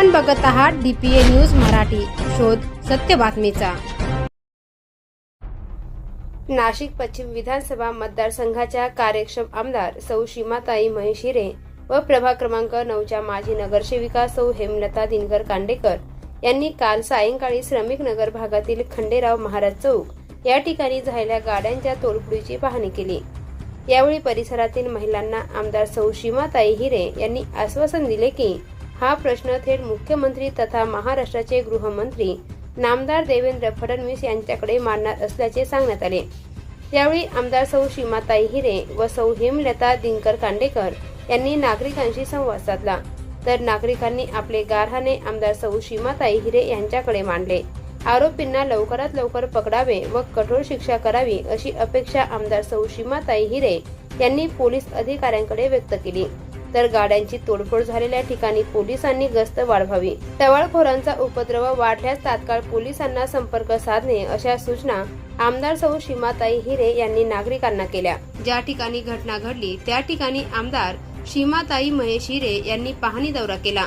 आपण बघत आहात डीपीए न्यूज मराठी. शोध सत्य बातमीचा. नाशिक पश्चिम विधानसभा मतदारसंघाच्या कार्यक्षम आमदार सौ सीमाताई महेशिरे व प्रभाग क्रमांक नऊच्या माजी नगरसेविका सौ हेमलता दिनकर कांडेकर यांनी काल सायंकाळी श्रमिक नगर भागातील खंडेराव महाराज चौक या ठिकाणी झालेल्या गाड्यांच्या तोडफोडीची पाहणी केली. यावेळी परिसरातील महिलांना आमदार सौ सीमाताई हिरे यांनी आश्वासन दिले की हा प्रश्न थेट मुख्यमंत्री तथा महाराष्ट्राचे गृहमंत्री नामदार देवेंद्र फडणवीस यांच्याकडे मांडणार असल्याचे सांगण्यात आले. यावेळी आमदार सौ सीमाताई हिरे व सौ हेमलता दिनकर कांडेकर यांनी नागरिकांशी संवाद साधला. तर नागरिकांनी आपले गारहाणे आमदार सौ सीमाताई हिरे यांच्याकडे मांडले. आरोपींना लवकरात लवकर पकडावे व कठोर शिक्षा करावी अशी अपेक्षा आमदार सौ सीमाताई हिरे यांनी पोलीस अधिकाऱ्यांकडे व्यक्त केली. तर गाड्यांची तोडफोड झालेल्या ठिकाणी पोलिसांनी गस्त वाढवावी. टवाळखोरांचा उपद्रव वाढल्यास तात्काळ पोलिसांना संपर्क साधणे अशा सूचना आमदार सौ. सीमाताई हिरे यांनी नागरिकांना केल्या. ज्या ठिकाणी घटना घडली त्या ठिकाणी आमदार सीमाताई महेश हिरे यांनी पाहणी दौरा केला.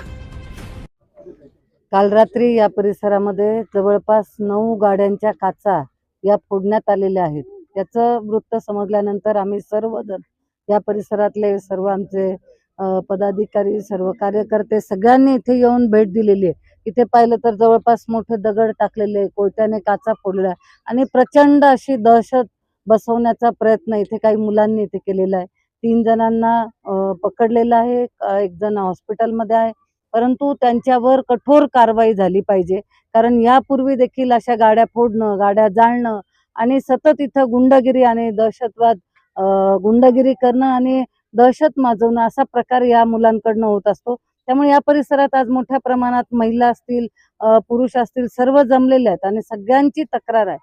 काल रात्री या परिसरामध्ये जवळपास नऊ गाड्यांच्या काचा या फोडण्यात आलेल्या आहेत. त्याचं वृत्त समजल्यानंतर आम्ही सर्वजण या परिसरातले सर्व आमचे पदाधिकारी सर्व कार्यकर्ते सगळ्यांनी इथे येऊन भेट दिलेली आहे. इथे पाहिलं तर जवळपास मोठे दगड टाकलेले कोयत्याने काचा फोडल्या आणि प्रचंड अशी दहशत बसवण्याचा प्रयत्न इथे काही मुलांनी इथे केलेला आहे. तीन जणांना पकडलेलं आहे एक जण हॉस्पिटलमध्ये आहे. परंतु त्यांच्यावर कठोर कारवाई झाली पाहिजे. कारण यापूर्वी देखील अशा गाड्या फोडणं गाड्या जाळणं आणि सतत इथं गुंडगिरी आणि दहशतवाद गुंडगिरी करणं आणि दहशत माजवणं असा प्रकार या मुलांकडनं होत असतो. त्यामुळे या परिसरात आज मोठ्या प्रमाणात महिला असतील पुरुष असतील सर्व जमलेले आहेत आणि सगळ्यांची तक्रार आहे.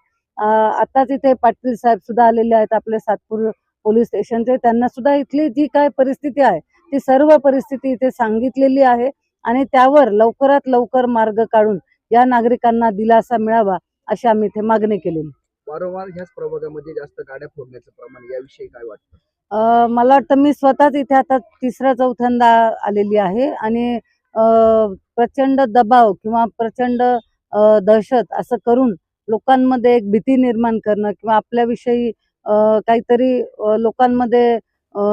आताच इथे पाटील साहेब सुद्धा आलेले आहेत आपले सातपूर पोलीस स्टेशनचे. त्यांना सुद्धा इथली जी काय परिस्थिती आहे ती सर्व परिस्थिती इथे सांगितलेली आहे आणि त्यावर लवकरात लवकर मार्ग काढून या नागरिकांना दिलासा मिळावा अशी आम्ही इथे मागणी केलेली. वारंवार ह्याच प्रभागामध्ये जास्त गाड्या फोडण्याचं प्रमाण याविषयी काय वाटतं? मला वाटतं मी स्वतःच इथे आता तिसरा चौथ्यांदा आलेली आहे आणि प्रचंड दबाव किंवा प्रचंड दहशत असं करून लोकांमध्ये एक भीती निर्माण करणं किंवा आपल्याविषयी काहीतरी लोकांमध्ये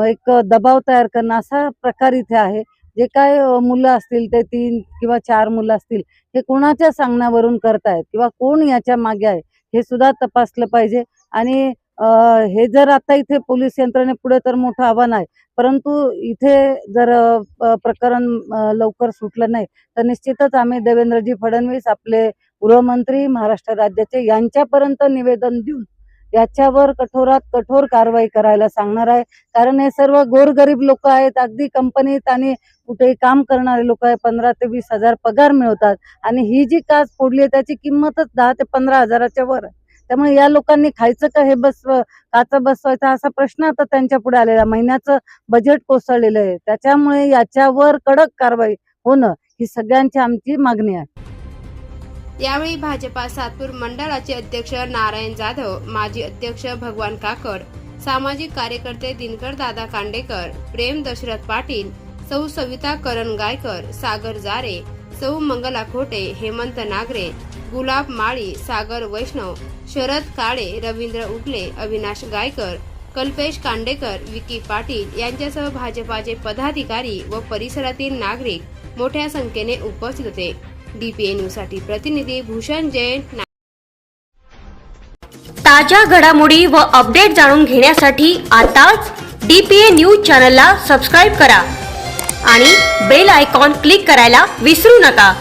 एक दबाव तयार करणं असा प्रकार इथे आहे. जे काय मुलं असतील ते तीन किंवा चार मुलं असतील हे कोणाच्या सांगण्यावरून करतायत किंवा कोण याच्या मागे आहे हे सुद्धा तपासलं पाहिजे आणि हे जर आता इथे पोलीस यंत्रणेपुढे तर मोठं आव्हान आहे. परंतु इथे जर प्रकरण लवकर सुटलं नाही तर निश्चितच आम्ही देवेंद्रजी फडणवीस आपले गृहमंत्री महाराष्ट्र राज्याचे यांच्यापर्यंत निवेदन देऊन याच्यावर कठोरात कठोर कारवाई करायला सांगणार आहे. कारण हे सर्व गोरगरीब लोक आहेत. अगदी कंपनीत आणि कुठेही काम करणारे लोक आहे पंधरा ते वीस हजार पगार मिळवतात आणि ही जी काच फोडली आहे त्याची किंमतच दहा ते पंधरा हजाराच्या वर आहे. त्यामुळे या लोकांनी खायचं का हे बसव काचं बसवायचा असा प्रश्न आता त्यांच्या पुढे आलेला. महिन्याचं बजेट कोसळलेलं आहे. त्याच्यामुळे याच्यावर कडक कारवाई होणं ही सगळ्यांची आमची मागणी आहे. यावेळी भाजपा सातपूर मंडळाचे अध्यक्ष नारायण जाधव माजी अध्यक्ष भगवान काकड सामाजिक कार्यकर्ते दिनकर दादा कांडेकर प्रेम दशरथ पाटील सौ सविता करण गायकर सागर जारे सौ मंगला खोटे हेमंत नागरे गुलाब माळी सागर वैष्णव शरद काळे रवींद्र उगले अविनाश गायकर कल्पेश कांडेकर विकी पाटील यांच्यासह भाजपाचे पदाधिकारी व परिसरातील नागरिक मोठ्या संख्येने उपस्थित होते. डीपीए न्यूजसाठी प्रतिनिधी भूषण जैन ताज्या घडामोडी व अपडेट जाणून घेण्यासाठी आताच डीपीए न्यूज चॅनलला सबस्क्राईब करा आणि बेल आयकॉन क्लिक करायला विसरू नका.